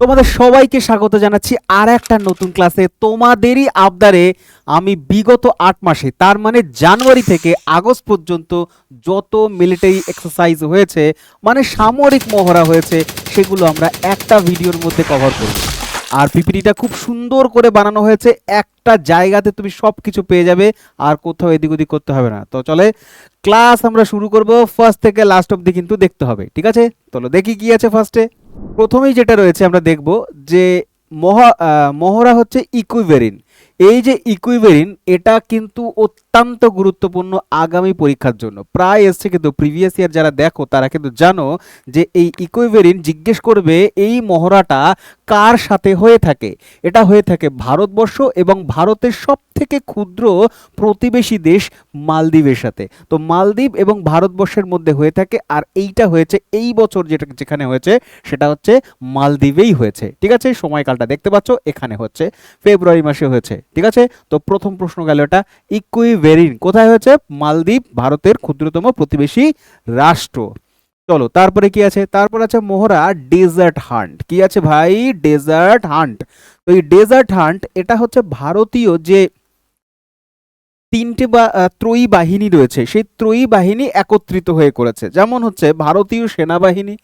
তোমাদের সবাইকে স্বাগত জানাচ্ছি আর একটা নতুন ক্লাসে। তোমাদেরই আবদারে আমি বিগত আট মাসে, তার মানে জানুয়ারি থেকে আগস্ট পর্যন্ত যত মিলিটারি এক্সারসাইজ হয়েছে মানে সামরিক মহড়া হয়েছে, সেগুলো আমরা একটা ভিডিওর মধ্যে কভার করব। আর পিপিটিটা খুব সুন্দর করে বানানো হয়েছে, একটা জায়গাতে তুমি সব কিছু পেয়ে যাবে, আর কোথাও এদিক ওদিক করতে হবে না। তো চলে ক্লাস আমরা শুরু করব ফার্স্ট থেকে লাস্ট অবধি কিন্তু দেখতে হবে, ঠিক আছে? চলো দেখি কি আছে ফার্স্টে প্রথমেই যেটা রয়েছে আমরা দেখব যে মহা মহরা মহড়া হচ্ছে ইকুইভেরিন এই যে ইকুইভেরিন এটা কিন্তু অত্যন্ত গুরুত্বপূর্ণ আগামী পরীক্ষার জন্য। প্রায় এসছে কিন্তু প্রিভিয়াস ইয়ার যারা দেখো, তারা কিন্তু জানো যে এই ইকুইভেরিন জিজ্ঞেস করবে এই মহড়াটা কার সাথে হয়ে থাকে? এটা হয়ে থাকে ভারতবর্ষ এবং ভারতের সব থেকে ক্ষুদ্র প্রতিবেশী দেশ মালদ্বীপের সাথে। তো মালদ্বীপ এবং ভারতবর্ষের মধ্যে হয়ে থাকে, আর এইটা হয়েছে এই বছর যেটা যেখানে হয়েছে, সেটা হচ্ছে মালদ্বীপেই হয়েছে। ঠিক আছে? সময়কালটা দেখতে পাচ্ছ, এখানে হচ্ছে। ফেব্রুয়ারি মাসে হয়েছে। ঠিক আছে? তো প্রথম প্রশ্ন গেল এটা। ইকুইভেরিন কোথায় হয়েছে? মালদ্বীপ, ভারতের ক্ষুদ্রতম প্রতিবেশী রাষ্ট্র। চলো, তারপরে কি আছে? তারপর আছে মোহরা ডেজার্ট হান্ট। কি আছে ভাই? Desert hunt. তো এই ডেজার্ট হান্ট, এটা হচ্ছে ভারতীয় যে তিনটে বা ত্রয়ী বাহিনী রয়েছে। সেই ত্রয়ী বাহিনী একত্রিত হয়ে করেছে। যেমন হচ্ছে ভারতীয় সেনাবাহিনী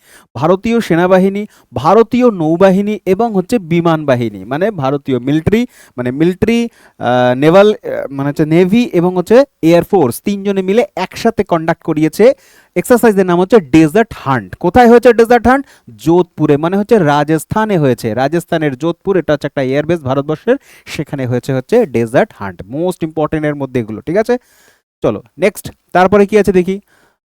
ভারতীয় সেনাবাহিনী, ভারতীয় নৌবাহিনী এবং হচ্ছে বিমান বাহিনী। মানে ভারতীয় মিলিটারি মানে মিলিটারি নেভাল মানে হচ্ছে নেভি এবং হচ্ছে এয়ারফোর্স তিনজনে মিলে একসাথে কন্ডাক্ট করিয়েছে। এক্সারসাইজের নাম হচ্ছে ডেজার্ট হান্ট কোথায় হয়েছে ডেজার্ট হান্ট যোধপুরে মানে হচ্ছে রাজস্থানে হয়েছে। রাজস্থানের যোধপুর, এটা হচ্ছে একটা এয়ারবেস ভারতবর্ষের। সেখানে হয়েছে হচ্ছে ডেজার্ট হান্ট মোস্ট ইম্পর্টেন্টের মধ্যে এগুলো, ঠিক আছে? চলো নেক্সট তারপরে কি আছে দেখি?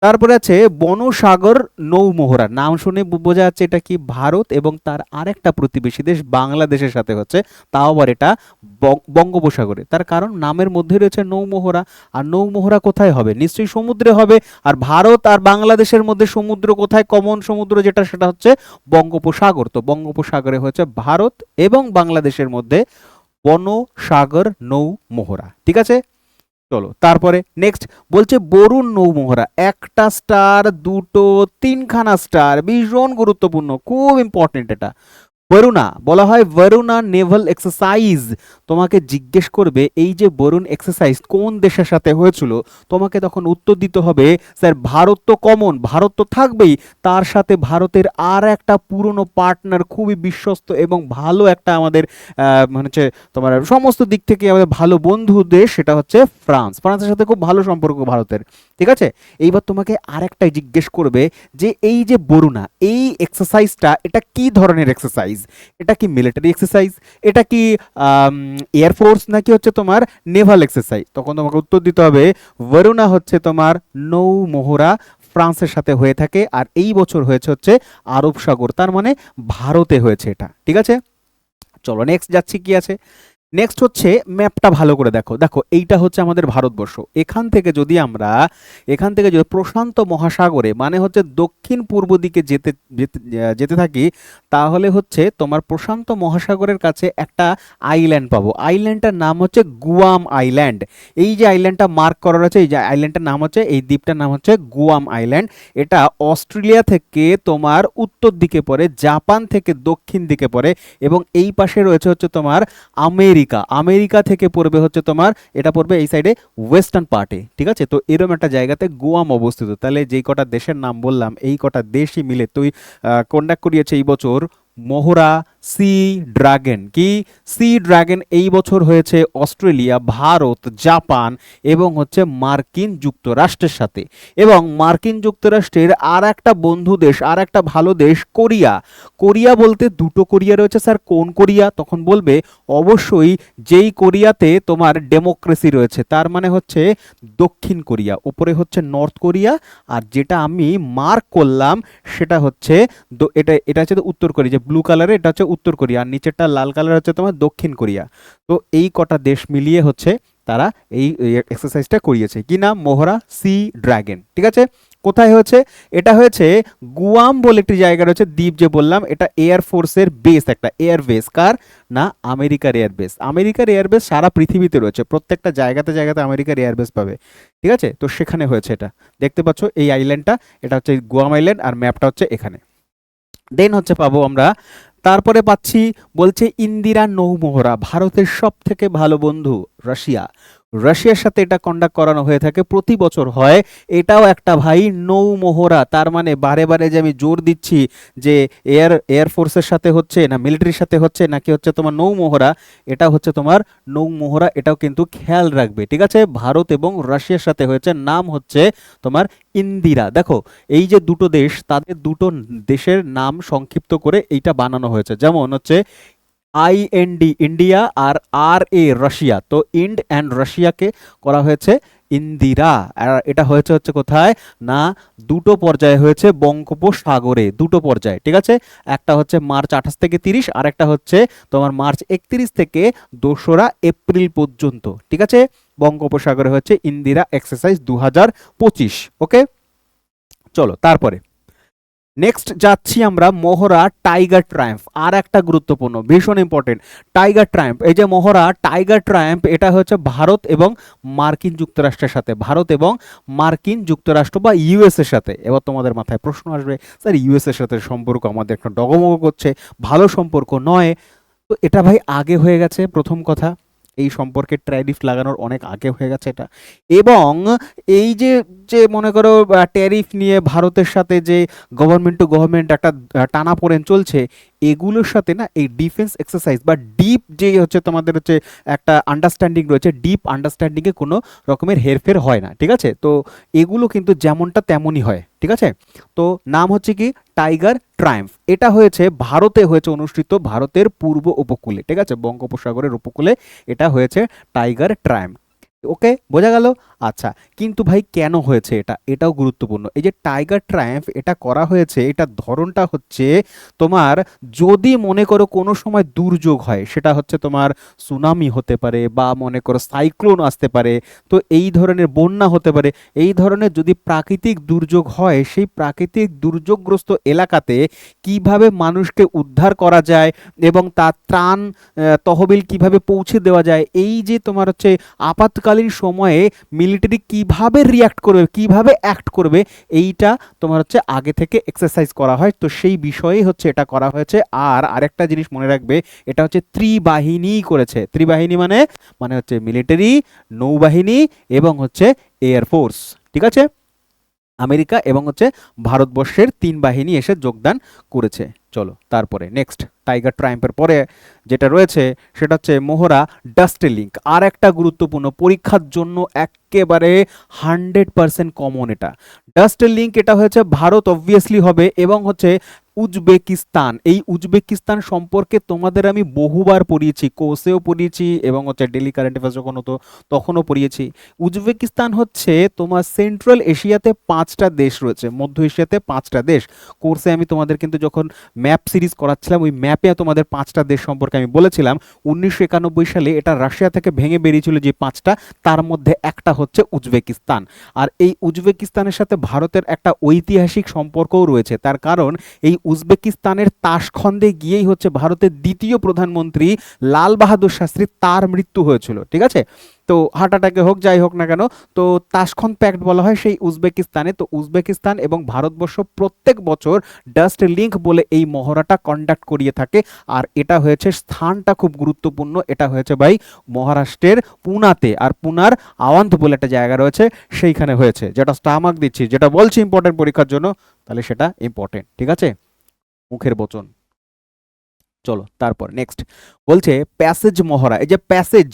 তারপরে আছে বনসাগর নৌমোহরা। নাম শুনে বোঝা যাচ্ছে এটা কি ভারত এবং তার আরেকটা প্রতিবেশী দেশ বাংলাদেশের সাথে হচ্ছে, তাও আবার এটা বঙ্গোপসাগরে। তার কারণ নামের মধ্যে রয়েছে নৌমোহরা। আর নৌমোহরা কোথায় হবে? নিশ্চয়ই সমুদ্রে হবে। আর ভারত আর বাংলাদেশের মধ্যে সমুদ্র কোথায়? কমন সমুদ্র যেটা, সেটা হচ্ছে বঙ্গোপসাগর। তো বঙ্গোপসাগরে হচ্ছে ভারত এবং বাংলাদেশের মধ্যে বনসাগর নৌ মোহরা ঠিক আছে? চলো, তারপরে নেক্সট বলছে বরুণ নৌমোহরা একটা স্টার দুটো তিনখানা স্টার ভীষণ গুরুত্বপূর্ণ, খুব ইম্পর্টেন্ট এটা। বরুণা, বলা হয় বরুণা নেভাল এক্সারসাইজ। তোমাকে জিজ্ঞেস করবে, এই যে বরুণ এক্সারসাইজ কোন দেশের সাথে হয়েছিল? তোমাকে তখন উত্তর দিতে হবে, স্যার, ভারত তো কমন ভারত তো থাকবেই। তার সাথে ভারতের আর একটা পুরনো পার্টনার খুবই বিশ্বস্ত এবং ভালো একটা আমাদের মানে হচ্ছে তোমার সমস্ত দিক থেকে আমাদের ভালো বন্ধু দেশ, সেটা হচ্ছে ফ্রান্স। ফ্রান্সের সাথে খুব ভালো সম্পর্ক ভারতের। ঠিক আছে? এইবার তোমাকে আরেকটাই জিজ্ঞেস করবে যে, এই যে বরুণা, এই এক্সারসাইজটা এটা কি ধরনের এক্সারসাইজ এটা কি মিলিটারি এক্সারসাইজ এটা কি এয়ারফোর্স নাকি হচ্ছে তোমার নেভাল এক্সারসাইজ তখন তোমাকে উত্তর দিতে হবে বরুণা হচ্ছে তোমার নৌ মোহরা ফ্রান্সের সাথে হয়ে থাকে আর এই বছর হয়েছে হচ্ছে আরব সাগর, তার মানে ভারতে হয়েছে এটা, ঠিক আছে? চলো নেক্সট যাচ্ছি কি আছে? নেক্সট হচ্ছে ম্যাপটা ভালো করে দেখো। দেখো, এইটা হচ্ছে আমাদের ভারতবর্ষ। এখান থেকে যদি আমরা, এখান থেকে যদি প্রশান্ত মহাসাগরে মানে হচ্ছে দক্ষিণ পূর্ব দিকে যেতে যেতে থাকি, তাহলে হচ্ছে তোমার প্রশান্ত মহাসাগরের কাছে একটা আইল্যান্ড পাবো। আইল্যান্ডটার নাম হচ্ছে গুয়াম আইল্যান্ড এই যে আইল্যান্ডটা মার্ক করা আছে, এই যে আইল্যান্ডটার নাম হচ্ছে, এই দ্বীপটার নাম হচ্ছে গুয়াম আইল্যান্ড এটা অস্ট্রেলিয়া থেকে তোমার উত্তর দিকে পড়ে, জাপান থেকে দক্ষিণ দিকে পড়ে, এবং এই পাশে রয়েছে হচ্ছে তোমার আমেরিকা। আমেরিকা। আমেরিকা থেকে পড়বে হচ্ছে তোমার, এটা পড়বে এই সাইডে ওয়েস্টার্ন পার্টে ঠিক আছে? তো এরকম একটা জায়গাতে গোয়াম অবস্থিত। তাহলে যেই কটা দেশের নাম বললাম, এই কটা দেশই মিলে। তুই কন্ডাক্ট করিয়েছে এই বছর মোহরা সি ড্রাগন। কি? সি ড্রাগন এই বছর হয়েছে অস্ট্রেলিয়া, ভারত, জাপান এবং হচ্ছে মার্কিন যুক্তরাষ্ট্রের সাথে। এবং মার্কিন যুক্তরাষ্ট্রের আর একটা বন্ধু দেশ আর একটা ভালো দেশ কোরিয়া। কোরিয়া বলতে দুটো কোরিয়া রয়েছে স্যার। কোন কোরিয়া? তখন বলবে অবশ্যই যেই কোরিয়াতে তোমার ডেমোক্রেসি রয়েছে, তার মানে হচ্ছে দক্ষিণ কোরিয়া, উপরে হচ্ছে নর্থ কোরিয়া। আর যেটা আমি মার্ক করলাম, সেটা হচ্ছে এটা এটা হচ্ছে উত্তর কোরিয়া ব্লু কালারে এটা হচ্ছে উত্তর কোরিয়া, আর নিচেরটা লাল কালার হচ্ছে তোমার দক্ষিণ কোরিয়া। তো এই কটা দেশ মিলিয়ে হচ্ছে তারা এই এক্সারসাইজটা করিয়েছে। কি নাম? মোহরা সি ড্রাগন। ঠিক আছে? কোথায় হয়েছে? এটা হয়েছে গুয়াম বলে একটি জায়গা রয়েছে, দ্বীপ যে বললাম, এটা এয়ারফোর্সের বেস একটা এয়ার বেস কার? না, আমেরিকার এয়ারবেস আমেরিকার এয়ারবেস সারা পৃথিবীতে রয়েছে, প্রত্যেকটা জায়গাতে জায়গাতে আমেরিকার এয়ারবেস পাবে। ঠিক আছে? তো সেখানে হয়েছে এটা। দেখতে পাচ্ছ, এই আইল্যান্ডটা এটা হচ্ছে গুয়াম আইল্যান্ড আর ম্যাপটা হচ্ছে এখানে। দেন হচ্ছে পাবো আমরা। তারপরে পাচ্ছি, বলছে ইন্দিরা নৌমোহরা, ভারতের সব থেকে ভালো বন্ধু, রাশিয়া। রাশিয়ার সাথে এটা কন্ডাক্ট করানো হয়ে থাকে। প্রতি বছর হয়। এটাও একটা ভাই নৌ নৌমোহরা। তার মানে বারে বারে যে আমি জোর দিচ্ছি যে এয়ার এয়ারফোর্সের সাথে হচ্ছে না মিলিটারির সাথে হচ্ছে নাকি হচ্ছে তোমার নৌ নৌমোহরা, এটা হচ্ছে তোমার নৌ নৌমোহরা, এটাও কিন্তু খেয়াল রাখবে। ঠিক আছে? ভারত এবং রাশিয়ার সাথে হয়েছে। নাম হচ্ছে তোমার ইন্দিরা। দেখো, এই যে দুটো দেশ, তাদের দুটো দেশের নাম সংক্ষিপ্ত করে এইটা বানানো হয়েছে। যেমন হচ্ছে আইএনডি, ইন্ডিয়া আর আর এ রাশিয়া। তো ইন্ড অ্যান্ড রাশিয়াকে করা হয়েছে ইন্দিরা। এটা হয়েছে হচ্ছে কোথায়? না, দুটো পর্যায়ে হয়েছে বঙ্গোপসাগরে। দুটো পর্যায়ে, ঠিক আছে? একটা হচ্ছে মার্চ আঠাশ থেকে তিরিশ, আর একটা হচ্ছে তোমার মার্চ একত্রিশ থেকে দোসরা এপ্রিল পর্যন্ত, ঠিক আছে? বঙ্গোপসাগরে হচ্ছে ইন্দিরা এক্সারসাইজ দু হাজার পঁচিশ, ওকে? চলো, তারপরে। নেক্সট যাচ্ছি আমরা মহড়া টাইগার ট্রায়াম্ফ আর একটা গুরুত্বপূর্ণ, ভীষণ ইম্পর্টেন্ট টাইগার ট্রায়াম্ফ এই যে মহড়া টাইগার ট্রায়াম্ফ এটা হচ্ছে ভারত এবং মার্কিন যুক্তরাষ্ট্রের সাথে, ভারত এবং মার্কিন যুক্তরাষ্ট্র বা ইউএস এর সাথে। এবার তোমাদের মাথায় প্রশ্ন আসবে, স্যার ইউএস এর সাথে সম্পর্ক আমাদের একটা ডগমগ করছে, ভালো সম্পর্ক নয়। তো এটা ভাই আগে হয়ে গেছে, প্রথম কথা। এই সম্পর্কে ট্যারিফ লাগানোর অনেক আগে হয়ে গেছে এটা। এবং এই যে যে মনে করো ট্যারিফ নিয়ে ভারতের সাথে যে গভর্নমেন্ট টু গভর্নমেন্ট একটা টানা পড়েন চলছে, এগুলোর সাথে না এই ডিফেন্স এক্সারসাইজ বা ডিপ যে হচ্ছে তোমাদের হচ্ছে একটা আন্ডারস্ট্যান্ডিং রয়েছে ডিপ আন্ডারস্ট্যান্ডিংয়ে কোনো রকমের হেরফের হয় না, ঠিক আছে? তো এগুলো কিন্তু যেমনটা তেমনই হয়। ঠিক আছে? তো নাম হচ্ছে কি টাইগার ট্রায়াম্ফ। এটা হয়েছে ভারতে হয়েছে অনুষ্ঠিত ভারতের পূর্ব উপকূলে, ঠিক আছে? বঙ্গোপসাগরের উপকূলে এটা হয়েছে টাইগার ট্রায়াম্ফ। ওকে, বোঝা গেল? আচ্ছা কিন্তু ভাই কেন হয়েছে এটা? এটাও গুরুত্বপূর্ণ। এই যে টাইগার ট্রায়াম্ফ এটা করা হয়েছে এটার ধরনটা হচ্ছে তোমার যদি মনে করো কোনো সময় দুর্যোগ হয়, সেটা হচ্ছে তোমার সুনামি হতে পারে বা মনে করো সাইক্লোন আসতে পারে, তো এই ধরনের বন্যা হতে পারে। এই ধরনের যদি প্রাকৃতিক দুর্যোগ হয়, সেই প্রাকৃতিক দুর্যোগগ্রস্ত এলাকাতে কীভাবে মানুষকে উদ্ধার করা যায় এবং তার ত্রাণ তহবিল কীভাবে পৌঁছে দেওয়া যায়, এই যে তোমার হচ্ছে আপাতকালীন সময়ে মিলিটারি কীভাবে রিয়াক্ট করবে, কীভাবে অ্যাক্ট করবে, এইটা তোমার হচ্ছে আগে থেকে এক্সারসাইজ করা হয়। তো সেই বিষয়েই হচ্ছে এটা করা হয়েছে। আর আরেকটা জিনিস মনে রাখবে, এটা হচ্ছে ত্রিবাহিনী করেছে। ত্রিবাহিনী মানে মানে হচ্ছে মিলিটারি নৌবাহিনী এবং হচ্ছে এয়ারফোর্স ঠিক আছে? আমেরিকা এবং হচ্ছে ভারতবর্ষের তিন বাহিনী এসে যোগদান করেছে। চলো, তারপরে নেক্সট টাইগার ট্রাইম্পের পরে যেটা রয়েছে, সেটা হচ্ছে মোহরা ডাস্টে লিঙ্ক আর একটা গুরুত্বপূর্ণ, পরীক্ষার জন্য একেবারে হান্ড্রেড পারসেন্ট কমন এটা। ডাস্টে লিঙ্ক এটা হয়েছে, ভারত অবভিয়াসলি হবে এবং হচ্ছে উজবেকিস্তান। এই উজবেকিস্তান সম্পর্কে তোমাদের আমি বহুবার পড়িয়েছি কোর্সেও পড়িয়েছি এবং হচ্ছে ডেলি কারেন্ট অ্যাফেয়ার্স যখন হতো তখনও পড়িয়েছি। উজবেকিস্তান হচ্ছে তোমার সেন্ট্রাল এশিয়াতে পাঁচটা দেশ রয়েছে, মধ্য এশিয়াতে পাঁচটা দেশ। কোর্সে আমি তোমাদের কিন্তু যখন ম্যাপ সিরিজ করাচ্ছিলাম, ওই ম্যাপে তোমাদের পাঁচটা দেশ সম্পর্কে আমি বলেছিলাম। উনিশশো একানব্বই সালে এটা রাশিয়া থেকে ভেঙে বেরিয়েছিল যে পাঁচটা, তার মধ্যে একটা হচ্ছে উজবেকিস্তান। আর এই উজবেকিস্তানের সাথে ভারতের একটা ঐতিহাসিক সম্পর্কও রয়েছে, তার কারণ এই উজবেকিস্তানের তাসখন্দে গিয়েই হচ্ছে ভারতের দ্বিতীয় প্রধানমন্ত্রী লাল বাহাদুর শাস্ত্রী তার মৃত্যু হয়েছিল, ঠিক আছে? তো হার্ট অ্যাটাকে হোক, যাই হোক না কেন, তো তাসখন্দ প্যাক্ট বলা হয় সেই উজবেকিস্তানে। তো উজবেকিস্তান এবং ভারতবর্ষ প্রত্যেক বছর ডাস্ট লিঙ্ক বলে এই মহড়াটা কন্ডাক্ট করিয়ে থাকে। আর এটা হয়েছে স্থানটা খুব গুরুত্বপূর্ণ, এটা হয়েছে ভাই মহারাষ্ট্রের পুনাতে। আর পুনার আওয়ান্ত বলে একটা জায়গা রয়েছে, সেইখানে হয়েছে। যেটা স্টামাক দিচ্ছি, যেটা বলছি ইম্পর্টেন্ট পরীক্ষার জন্য, তাহলে সেটা ইম্পর্টেন্ট ঠিক আছে? মুখের বচন। চলো তারপর নেক্সট বলছে প্যাসেজ মহড়া এই যে প্যাসেজ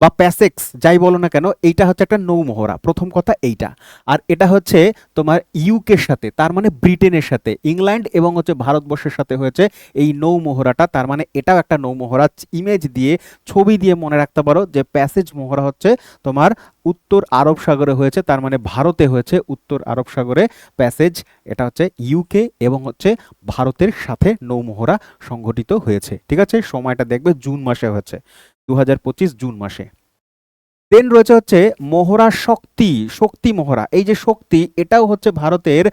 বা প্যাসেক্স যাই বলো না কেন, এইটা হচ্ছে একটা নৌ মহড়া। প্রথম কথা এইটা। আর এটা হচ্ছে তোমার ইউকের সাথে, তার মানে ব্রিটেনের সাথে ইংল্যান্ড এবং হচ্ছে ভারতবর্ষের সাথে হয়েছে এই নৌ মহড়াটা। তার মানে এটাও একটা নৌ মহড়া ইমেজ দিয়ে, ছবি দিয়ে মনে রাখতে পারো যে প্যাসেজ মহড়া হচ্ছে তোমার উত্তর আরব সাগরে হয়েছে, তার মানে ভারতে হয়েছে উত্তর আরব সাগরে প্যাসেজ এটা হচ্ছে ইউকে এবং হচ্ছে ভারতের সাথে নৌমোহরা সংঘটিত হয়েছে। ঠিক আছে? সময়টা দেখবে, জুন মাসে হয়েছে। দু হাজার পঁচিশ জুন মাসে। দেন রয়েছে হচ্ছে মোহরা শক্তি শক্তি মোহরা। এই যে শক্তি, এটাও হচ্ছে ভারতের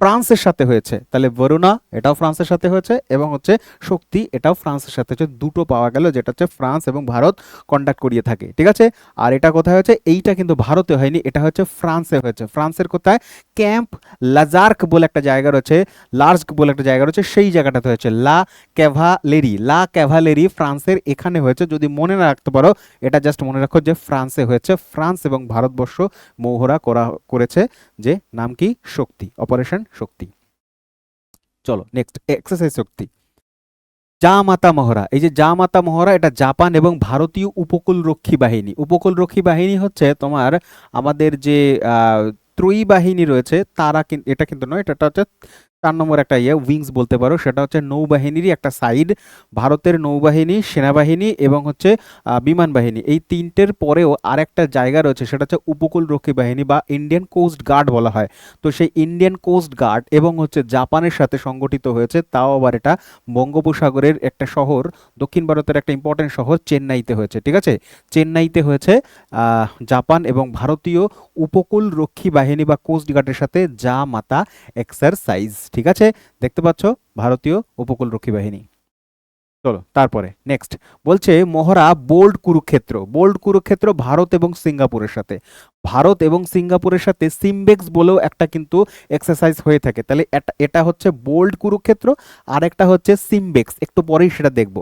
ফ্রান্সের সাথে হয়েছে। তাহলে বরুণা এটাও ফ্রান্সের সাথে হয়েছে এবং হচ্ছে শক্তি এটাও ফ্রান্সের সাথে হচ্ছে দুটো পাওয়া গেল যেটা হচ্ছে ফ্রান্স এবং ভারত কন্ডাক্ট করিয়ে থাকে। ঠিক আছে? আর এটা কোথায় হয়েছে? এইটা কিন্তু ভারতে হয়নি, এটা হচ্ছে ফ্রান্সে হয়েছে। ফ্রান্সের কোথায়? ক্যাম্প লাজার্ক বলে একটা জায়গা রয়েছে লার্জক বলে একটা জায়গা রয়েছে, সেই জায়গাটাতে হয়েছে। লা ক্যাভালেরি লা ক্যাভালেরি ফ্রান্সের এখানে হয়েছে। যদি মনে না রাখতে পারো, এটা জাস্ট মনে রাখো যে ফ্রান্সে হয়েছে। ফ্রান্স এবং ভারতবর্ষ মৌহরা করা, করেছে যে নাম কি? শক্তি। অপারেশন শক্তি। চলো নেক্সট এক্সারসাইজ শক্তি। যা মাতা মহড়া। এই যে যা মাতা মহড়া, এটা জাপান এবং ভারতীয় উপকূল রক্ষী বাহিনী। উপকূলরক্ষী বাহিনী হচ্ছে তোমার আমাদের যে ত্রয়ী বাহিনী রয়েছে, তারা এটা কিন্তু নয় এটা হচ্ছে চার নম্বর একটা ইয়ে উইংস বলতে পারো, সেটা হচ্ছে নৌবাহিনীরই একটা সাইড, ভারতের নৌবাহিনী, সেনাবাহিনী এবং হচ্ছে বিমান বাহিনী। এই তিনটের পরেও আরেকটা জায়গা রয়েছে, সেটা হচ্ছে উপকূল রক্ষী বাহিনী বা ইন্ডিয়ান কোস্ট গার্ড বলা হয়। তো সেই ইন্ডিয়ান কোস্ট গার্ড এবং হচ্ছে জাপানের সাথে সংগঠিত হয়েছে, তাও আবার এটা বঙ্গোপসাগরের একটা শহর, দক্ষিণ ভারতের একটা ইম্পর্টেন্ট শহর চেন্নাইতে হয়েছে, ঠিক আছে? চেন্নাইতে হয়েছে জাপান এবং ভারতীয় উপকূল রক্ষী বাহিনী বা কোস্ট গার্ডের সাথে যা মাতা এক্সারসাইজ ঠিক আছে? দেখতে পাচ্ছ? ভারতীয় উপকূল রক্ষী বাহিনী। চলো, তারপরে নেক্সট বলছে, মহড়া বোল্ড কুরুক্ষেত্র। বোল্ড কুরুক্ষেত্র ভারত এবং সিঙ্গাপুরের সাথে। ভারত এবং সিঙ্গাপুরের সাথে সিমবেক্স বলেও একটা কিন্তু এক্সারসাইজ হয়ে থাকে। তাহলে এটা হচ্ছে বোল্ড কুরুক্ষেত্র আর একটা হচ্ছে সিমবেক্স। একটু পরেই সেটা দেখব।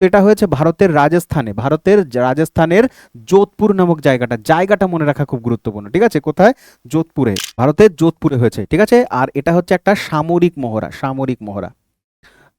এটা হয়েছে ভারতের রাজস্থানে। ভারতের রাজস্থানের যোধপুর নামক জায়গাটা। জায়গাটা মনে রাখা খুব গুরুত্বপূর্ণ, ঠিক আছে? কোথায়? যোধপুরে। ভারতের যোধপুরে হয়েছে, ঠিক আছে? আর এটা হচ্ছে একটা সামরিক মহড়া সামরিক মহড়া।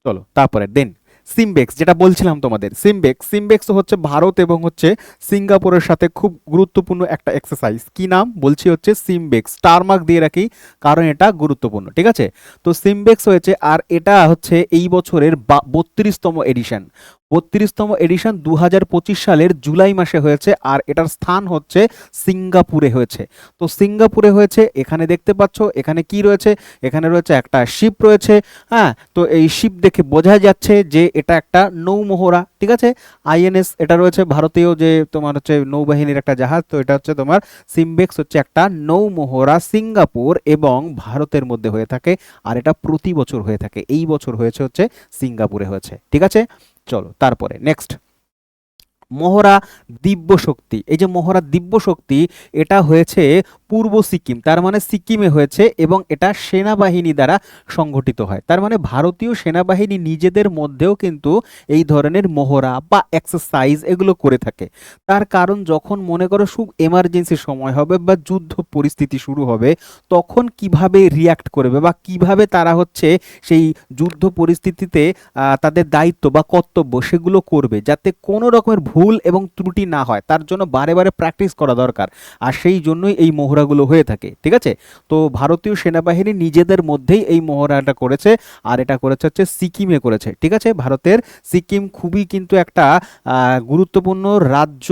চলো, তারপরে, দেন। সিমবেক্স যেটা বলছিলাম তোমাদের। সিমবেক্স সিমবেক্স হচ্ছে ভারত এবং হচ্ছে সিঙ্গাপুরের সাথে খুব গুরুত্বপূর্ণ একটা এক্সারসাইজ কি নাম? বলছি হচ্ছে সিমবেক্স স্টার মার্ক দিয়ে রাখি, কারণ এটা গুরুত্বপূর্ণ, ঠিক আছে? তো সিমবেক্স হয়েছে, আর এটা হচ্ছে এই বছরের বত্রিশতম এডিশন বত্রিশতম এডিশন দু হাজার পঁচিশ সালের জুলাই মাসে হয়েছে, আর এটার স্থান হচ্ছে সিঙ্গাপুরে হয়েছে। তো সিঙ্গাপুরে হয়েছে, এখানে দেখতে পাচ্ছ, এখানে কি রয়েছে? এখানে রয়েছে একটা শিপ রয়েছে হ্যাঁ? তো এই শিপ দেখে বোঝা যাচ্ছে যে এটা একটা নৌমোহরা ঠিক আছে? আইএনএস এটা রয়েছে ভারতীয় যে তোমার হচ্ছে নৌবাহিনীর একটা জাহাজ, তো এটা হচ্ছে তোমার সিমবেক্স হচ্ছে একটা নৌমোহরা সিঙ্গাপুর এবং ভারতের মধ্যে হয়ে থাকে, আর এটা প্রতি বছর হয়ে থাকে। এই বছর হয়েছে হচ্ছে সিঙ্গাপুরে হয়েছে, ঠিক আছে? চলো, তারপরে নেক্সট মহড়া দিব্য শক্তি এই যে মহড়া দিব্য শক্তি এটা হয়েছে পূর্ব সিকিম, তার মানে সিকিমে হয়েছে এবং এটা সেনাবাহিনী দ্বারা সংগঠিত হয়। তার মানে ভারতীয় সেনাবাহিনী নিজেদের মধ্যেও কিন্তু এই ধরনের মহড়া বা এক্সারসাইজ এগুলো করে থাকে। তার কারণ যখন মনে করো খুব এমার্জেন্সি সময় হবে বা যুদ্ধ পরিস্থিতি শুরু হবে, তখন কীভাবে রিয়াক্ট করবে বা কীভাবে তারা হচ্ছে সেই যুদ্ধ পরিস্থিতিতে তাদের দায়িত্ব বা কর্তব্য সেগুলো করবে যাতে কোনো রকমের ভুল এবং ত্রুটি না হয়। তার জন্য বারে বারে প্র্যাকটিস করা দরকার। আর সেই জন্যই এই মহড়াগুলো হয়ে থাকে, ঠিক আছে? তো ভারতীয় সেনাবাহিনী নিজেদের মধ্যেই এই মহড়াটা করেছে, আর এটা করেছে হচ্ছে সিকিমে করেছে, ঠিক আছে? ভারতের সিকিম খুবই কিন্তু একটা গুরুত্বপূর্ণ রাজ্য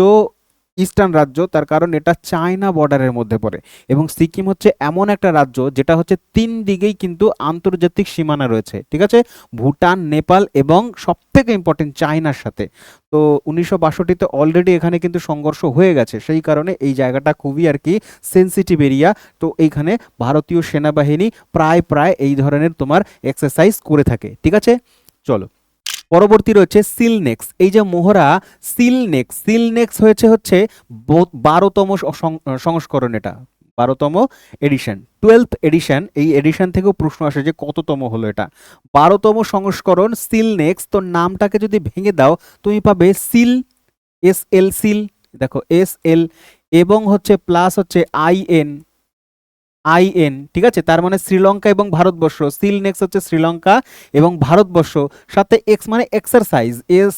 ইস্টার্ন রাজ্য, তার কারণ এটা চায়না বর্ডারের মধ্যে পড়ে। এবং সিকিম হচ্ছে এমন একটা রাজ্য যেটা হচ্ছে তিন দিকেই কিন্তু আন্তর্জাতিক সীমানা রয়েছে, ঠিক আছে? ভুটান, নেপাল এবং সব থেকে ইম্পর্টেন্ট চায়নার সাথে। তো উনিশশো বাষট্টিতে অলরেডি এখানে কিন্তু সংঘর্ষ হয়ে গেছে, সেই কারণে এই জায়গাটা খুবই আর কি সেন্সিটিভ এরিয়া তো এইখানে ভারতীয় সেনাবাহিনী প্রায় প্রায় এই ধরনের তোমার এক্সারসাইজ করে থাকে, ঠিক আছে? চলো। পরবর্তী রয়েছে সিলনেক্স। এই যে মোহরা, সিলনেক্স সিলনেক্স হয়েছে হচ্ছে বারোতম সংস্করণ এটা, বারোতম এডিশন টুয়েলথ এডিশন এই এডিশন থেকেও প্রশ্ন আসে যে কততম হলো এটা। বারোতম সংস্করণ সিলনেক্স, তো নামটাকে যদি ভেঙে দাও, তুমি পাবে সিল, এস এল, সিল, দেখো, এস এল, এবং হচ্ছে প্লাস হচ্ছে আই এন। আই এন, ঠিক আছে? তার মানে শ্রীলঙ্কা এবং ভারতবর্ষ। সিল নেক্স হচ্ছে শ্রীলঙ্কা এবং ভারতবর্ষ। সাথে এক্স মানে এক্সারসাইজ এস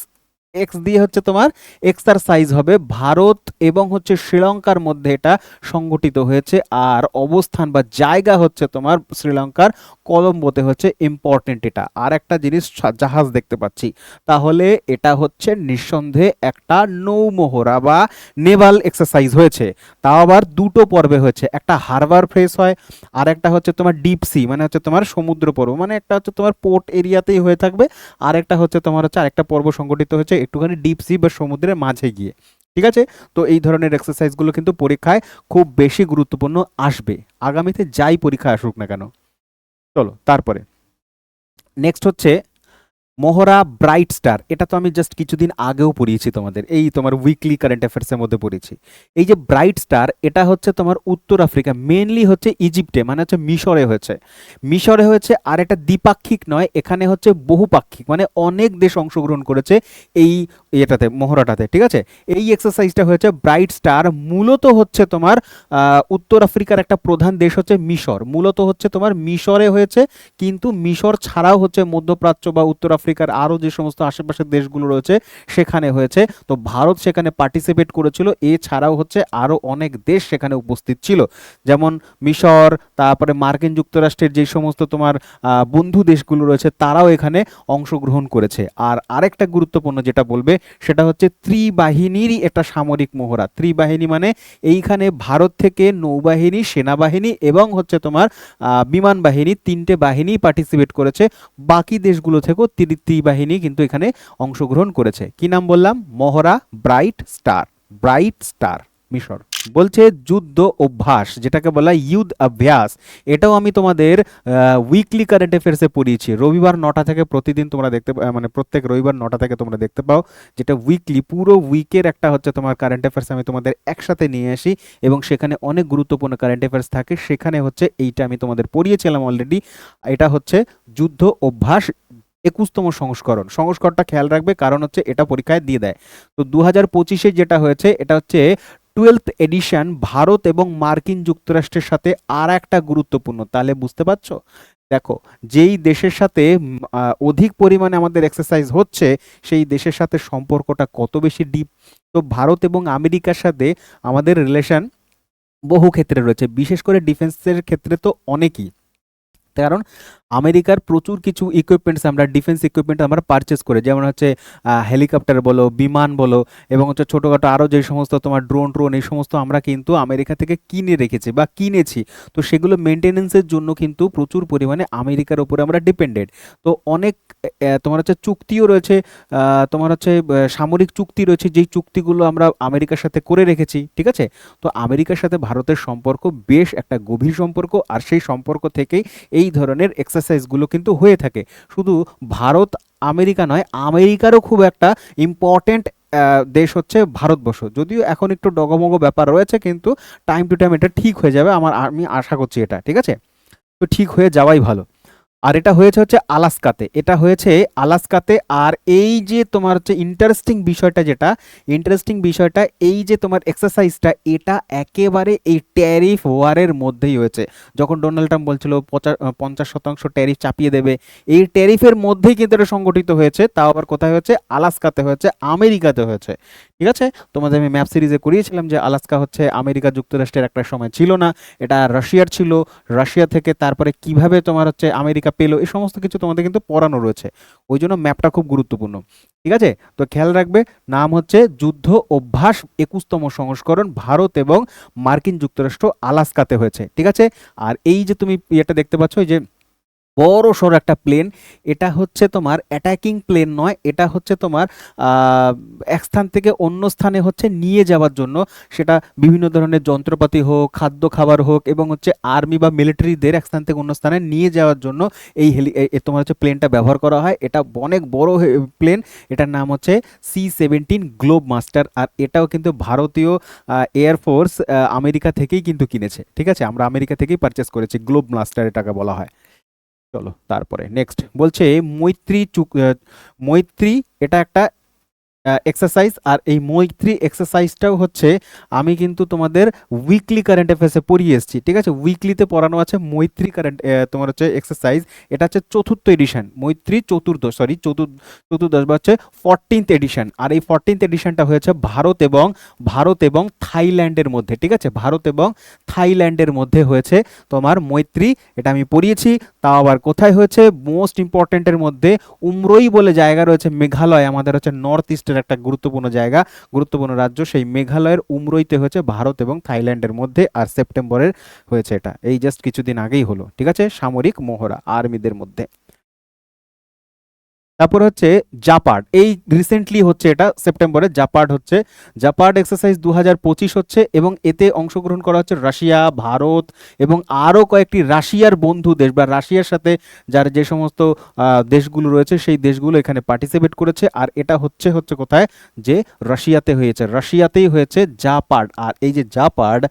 এক্স দিয়ে হচ্ছে তোমার এক্সারসাইজ হবে ভারত এবং হচ্ছে শ্রীলঙ্কার মধ্যে এটা সংগঠিত হয়েছে। আর অবস্থান বা জায়গা হচ্ছে তোমার শ্রীলঙ্কার কলম্বোতে হচ্ছে ইম্পর্টেন্ট এটা। আর একটা জিনিস জাহাজ দেখতে পাচ্ছি। তাহলে এটা হচ্ছে নিঃসন্দেহে একটা নৌমোহরা বা নেভাল এক্সারসাইজ হয়েছে। তাও আবার দুটো পর্বে হয়েছে। একটা হারবার ফ্রেস হয়, আর একটা হচ্ছে তোমার ডিপ সি মানে হচ্ছে তোমার সমুদ্র পর্ব মানে একটা হচ্ছে তোমার পোর্ট এরিয়াতেই হয়ে থাকবে। আর একটা হচ্ছে তোমার হচ্ছে আরেকটা পর্ব সংগঠিত হচ্ছে একটুখানি ডিপ সি বা সমুদ্রের মাঝে গিয়ে, ঠিক আছে? তো এই ধরনের এক্সারসাইজগুলো কিন্তু পরীক্ষায় খুব বেশি গুরুত্বপূর্ণ আসবে। আগামীতে যাই পরীক্ষা আসুক না কেন, চলো, তারপরে। নেক্সট হচ্ছে মহড়া ব্রাইট স্টার, এটা তো আমি জাস্ট কিছুদিন আগেও পড়িয়েছি তোমাদের, এই তোমার উইকলি কারেন্ট অ্যাফেয়ার্সের মধ্যে পড়েছি। এই যে ব্রাইট স্টার, এটা হচ্ছে তোমার উত্তর আফ্রিকা মেনলি হচ্ছে ইজিপ্টে মানে হচ্ছে মিশরে হয়েছে। মিশরে হয়েছে, আর এটা দ্বিপাক্ষিক নয়, এখানে হচ্ছে বহুপাক্ষিক মানে অনেক দেশ অংশগ্রহণ করেছে এই এটাতে মহড়াটাতে, ঠিক আছে? এই এক্সারসাইজটা হয়েছে ব্রাইট স্টার, মূলত হচ্ছে তোমার উত্তর আফ্রিকার একটা প্রধান দেশ হচ্ছে মিশর। মূলত হচ্ছে তোমার মিশরে হয়েছে, কিন্তু মিশর ছাড়াও হচ্ছে মধ্যপ্রাচ্য বা উত্তর আফ্রিকার আরও যে সমস্ত আশেপাশের দেশগুলো রয়েছে, সেখানে হয়েছে। তো ভারত সেখানে পার্টিসিপেট করেছিল, এছাড়াও হচ্ছে আরও অনেক দেশ সেখানে উপস্থিত ছিল। যেমন মিশর, তারপরে মার্কিন যুক্তরাষ্ট্রের যে সমস্ত তোমার বন্ধু দেশগুলো রয়েছে, তারাও এখানে অংশগ্রহণ করেছে। আর আরেকটা গুরুত্বপূর্ণ যেটা বলবে, সেটা হচ্ছে ত্রিবাহিনীরই একটা সামরিক মহড়া ত্রিবাহিনী মানে এইখানে ভারত থেকে নৌবাহিনী, সেনাবাহিনী এবং হচ্ছে তোমার বিমান বাহিনী তিনটে বাহিনী পার্টিসিপেট করেছে। বাকি দেশগুলো থেকেও ত্রি বাহিনী কিন্তু এখানে অংশগ্রহণ করেছে। কি নাম বললাম? মহড়া ব্রাইট স্টার ব্রাইট স্টার, মিশর। বলছে যুদ্ধ অভ্যাস, যেটাকে বলা ইউথ অভ্যাস। এটাও আমি তোমাদের উইকলি কারেন্ট অ্যাফেয়ার্সে পড়িয়েছি। রবিবার নটা থেকে প্রতিদিন তোমরা দেখতে মানে প্রত্যেক রবিবার নটা থেকে তোমরা দেখতে পাও, যেটা উইকলি পুরো উইকের একটা হচ্ছে তোমার কারেন্ট অ্যাফেয়ার্স আমি তোমাদের একসাথে নিয়ে আসি এবং সেখানে অনেক গুরুত্বপূর্ণ কারেন্ট অ্যাফেয়ার্স থাকে। সেখানে হচ্ছে এইটা আমি তোমাদের পড়িয়েছিলাম অলরেডি এটা হচ্ছে যুদ্ধ অভ্যাস একুশতম সংস্করণ। সংস্করণটা খেয়াল রাখবে, কারণ হচ্ছে এটা পরীক্ষায় দিয়ে দেয়। তো দু হাজার পঁচিশে যেটা হয়েছে, এটা হচ্ছে টুয়েলথ এডিশন ভারত এবং মার্কিন যুক্তরাষ্ট্রের সাথে আর একটা গুরুত্বপূর্ণ। তাহলে বুঝতে পারছ? দেখো, যেই দেশের সাথে অধিক পরিমাণে আমাদের এক্সারসাইজ হচ্ছে, সেই দেশের সাথে সম্পর্কটা কত বেশি ডিপ তো ভারত এবং আমেরিকার সাথে আমাদের রিলেশন বহু ক্ষেত্রে রয়েছে। বিশেষ করে ডিফেন্সের ক্ষেত্রে তো অনেকই। কারণ আমেরিকার প্রচুর কিছু ইকুইপমেন্টস আমরা ডিফেন্স ইকুইপমেন্ট আমরা পারচেস করি। যেমন হচ্ছে হেলিকপ্টার বলো, বিমান বলো, এবং হচ্ছে ছোটোখাটো আরও যে সমস্ত তোমার ড্রোন ড্রোন এই সমস্ত আমরা কিন্তু আমেরিকা থেকে কিনে রেখেছি বা কিনেছি। তো সেগুলো মেনটেনেন্সের জন্য কিন্তু প্রচুর পরিমাণে আমেরিকার উপরে আমরা ডিপেন্ডেন্ট তো অনেক তোমার হচ্ছে চুক্তিও রয়েছে তোমার হচ্ছে সামরিক চুক্তি রয়েছে, যেই চুক্তিগুলো আমরা আমেরিকার সাথে করে রেখেছি, ঠিক আছে? তো আমেরিকার সাথে ভারতের সম্পর্ক বেশ একটা গভীর সম্পর্ক, আর সেই সম্পর্ক থেকেই এই ধরনের এক্সারসাইজগুলো কিন্তু হয়ে থাকে। শুধু ভারত, আমেরিকা নয়, আমেরিকারও খুব একটা ইম্পর্টেন্ট দেশ হচ্ছে ভারতবর্ষ। যদিও এখন একটু ডগমগ ব্যাপার রয়েছে, কিন্তু টাইম টু টাইম এটা ঠিক হয়ে যাবে। আমার, আমি আশা করছি এটা, ঠিক আছে? তো ঠিক হয়ে যাওয়াই ভালো। আর এটা হয়েছে হচ্ছে আলাস্কাতে। এটা হয়েছে আলাস্কাতে আর এই যে তোমার হচ্ছে ইন্টারেস্টিং বিষয়টা যেটা ইন্টারেস্টিং বিষয়টা, এই যে তোমার এক্সারসাইজটা এটা একেবারে এই ট্যারিফ ওয়ারের মধ্যেই হয়েছে। যখন ডোনাল্ড ট্রাম্প বলছিল পঞ্চাশ শতাংশ ট্যারিফ চাপিয়ে দেবে। এই ট্যারিফের মধ্যেই কিন্তু এটা সংগঠিত হয়েছে। তাও আবার কোথায় হয়েছে? আলাস্কাতে হয়েছে, আমেরিকাতে হয়েছে। ঠিক আছে? তোমাদের আমি ম্যাপ সিরিজে করিয়েছিলাম যে আলাস্কা হচ্ছে আমেরিকা যুক্তরাষ্ট্রের একটা সময় ছিল না, এটা রাশিয়ার ছিল, রাশিয়া থেকে তারপরে কীভাবে তোমার হচ্ছে আমেরিকা পেল, এই সমস্ত কিছু তোমাদের কিন্তু পড়ানো রয়েছে। ওই জন্য ম্যাপটা খুব গুরুত্বপূর্ণ। ঠিক আছে? তো খেয়াল রাখবে, নাম হচ্ছে যুদ্ধ অভ্যাস একুশতম সংস্করণ ভারত এবং মার্কিন যুক্তরাষ্ট্র আলাস্কাতে হয়েছে। ঠিক আছে? আর এই যে তুমি ইয়েটা দেখতে পাচ্ছ যে বড় সড়ো একটা প্লেন এটা হচ্ছে তোমার অ্যাটাকিং প্লেন নয়, এটা হচ্ছে তোমার এক স্থান থেকে অন্য স্থানে হচ্ছে নিয়ে যাওয়ার জন্য। সেটা বিভিন্ন ধরনের যন্ত্রপাতি হোক, খাদ্য খাবার হোক এবং হচ্ছে আর্মি বা মিলিটারিদের এক স্থান থেকে অন্য স্থানে নিয়ে যাওয়ার জন্য এই হেলি তোমার হচ্ছে প্লেনটা ব্যবহার করা হয়। এটা অনেক বড় প্লেন এটার নাম হচ্ছে সি সেভেন্টিন গ্লোব মাস্টার আর এটাও কিন্তু ভারতীয় এয়ারফোর্স আমেরিকা থেকেই কিন্তু কিনেছে। ঠিক আছে? আমরা আমেরিকা থেকেই পারচেস করেছি গ্লোব মাস্টার এটাকে বলা হয়। চলো তারপরে নেক্সট বলছে মৈত্রী চুক মৈত্রী এটা একটা এক্সারসাইজ আর এই মৈত্রী এক্সারসাইজটাও হচ্ছে আমি কিন্তু তোমাদের উইকলি কারেন্ট অ্যাফেয়ার্সে পড়িয়ে এসেছি, ঠিক আছে? উইকলিতে পড়ানো আছে মৈত্রী কারেন্ট তোমার হচ্ছে এক্সারসাইজ এটা হচ্ছে চতুর্থ এডিশন মৈত্রী চতুর্দশ সরি চতুর, চতুর্দশ বা হচ্ছে ফরটিন্থ এডিশন আর এই ফরটিন্থ এডিশনটা হয়েছে ভারত এবং ভারত এবং থাইল্যান্ডের মধ্যে, ঠিক আছে? ভারত এবং থাইল্যান্ডের মধ্যে হয়েছে তোমার মৈত্রী, এটা আমি পড়িয়েছি, তাও আবার কোথায় হয়েছে? মোস্ট ইম্পর্টেন্টের মধ্যে উমরই বলে জায়গা রয়েছে মেঘালয়, আমাদের হচ্ছে নর্থ ইস্টের একটা গুরুত্বপূর্ণ জায়গা, গুরুত্বপূর্ণ রাজ্য সেই মেঘালয়ের উমরইতে হয়েছে ভারত এবং থাইল্যান্ডের মধ্যে আর সেপ্টেম্বরের হয়েছে এটা। এই জাস্ট কিছুদিন আগেই হলো, ঠিক আছে? সামরিক মহড়া আর্মিদের মধ্যে। তারপর হচ্ছে জাপার্ড এই রিসেন্টলি হচ্ছে এটা সেপ্টেম্বরে জাপার্ড হচ্ছে। জাপার্ড এক্সারসাইজ দু হাজার পঁচিশ হচ্ছে এবং এতে অংশগ্রহণ করা হচ্ছে রাশিয়া, ভারত এবং আরও কয়েকটি রাশিয়ার বন্ধু দেশ বা রাশিয়ার সাথে যার যে সমস্ত দেশগুলো রয়েছে সেই দেশগুলো এখানে পার্টিসিপেট করেছে। আর এটা হচ্ছে হচ্ছে কোথায়? যে রাশিয়াতে হয়েছে। রাশিয়াতেই হয়েছে জাপার্ড আর এই যে জাপার্ড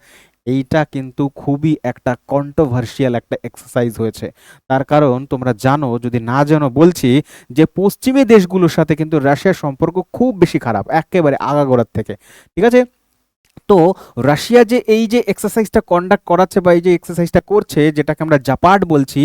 এইটা কিন্তু খুবই একটা কন্ট্রোভার্সিয়াল একটা এক্সারসাইজ হয়েছে। তার কারণ তোমরা জানো, যদি না জানো বলছি যে পশ্চিমী দেশগুলোর সাথে কিন্তু রাশিয়ার সম্পর্ক খুব বেশি খারাপ, একেবারে আগাগোড়ার থেকে। ঠিক আছে? তো রাশিয়া যে এই যে এক্সারসাইজটা কন্ডাক্ট করাচ্ছে বা এই যে এক্সারসাইজটা করছে, যেটাকে আমরা জাপার্ড বলছি,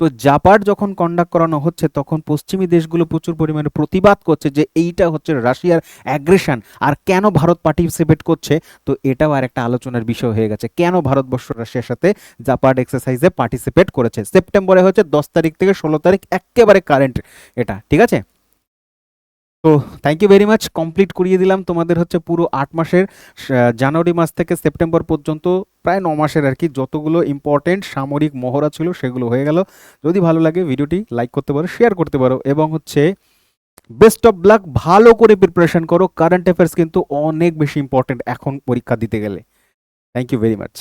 তো জাপার্ড যখন কন্ডাক্ট করানো হচ্ছে, তখন পশ্চিমী দেশগুলো প্রচুর পরিমাণে প্রতিবাদ করছে যে এইটা হচ্ছে রাশিয়ার অ্যাগ্রেশন আর কেন ভারত পার্টিসিপেট করছে? তো এটাও আর একটা আলোচনার বিষয় হয়ে গেছে, কেন ভারতবর্ষ রাশিয়ার সাথে জাপার্ড এক্সারসাইজে পার্টিসিপেট করেছে? সেপ্টেম্বরে হচ্ছে দশ তারিখ থেকে ষোলো তারিখ, একেবারে কারেন্ট এটা, ঠিক আছে? তো thank you very much complete করিয়ে দিলাম। তোমাদের হচ্ছে পুরো আট মাসের জানুয়ারি মাস থেকে সেপ্টেম্বর পর্যন্ত, প্রায় ন মাসের আর কি, যতগুলো ইম্পর্টেন্ট সামরিক মহড়া ছিল সেগুলো হয়ে গেল। যদি ভালো লাগে ভিডিওটি লাইক করতে পারো শেয়ার করতে পারো, এবং হচ্ছে বেস্ট অফ লাক ভালো করে প্রিপারেশন করো। কারেন্ট অ্যাফেয়ার্স কিন্তু অনেক বেশি ইম্পর্টেন্ট এখন পরীক্ষা দিতে গেলে। Thank you very much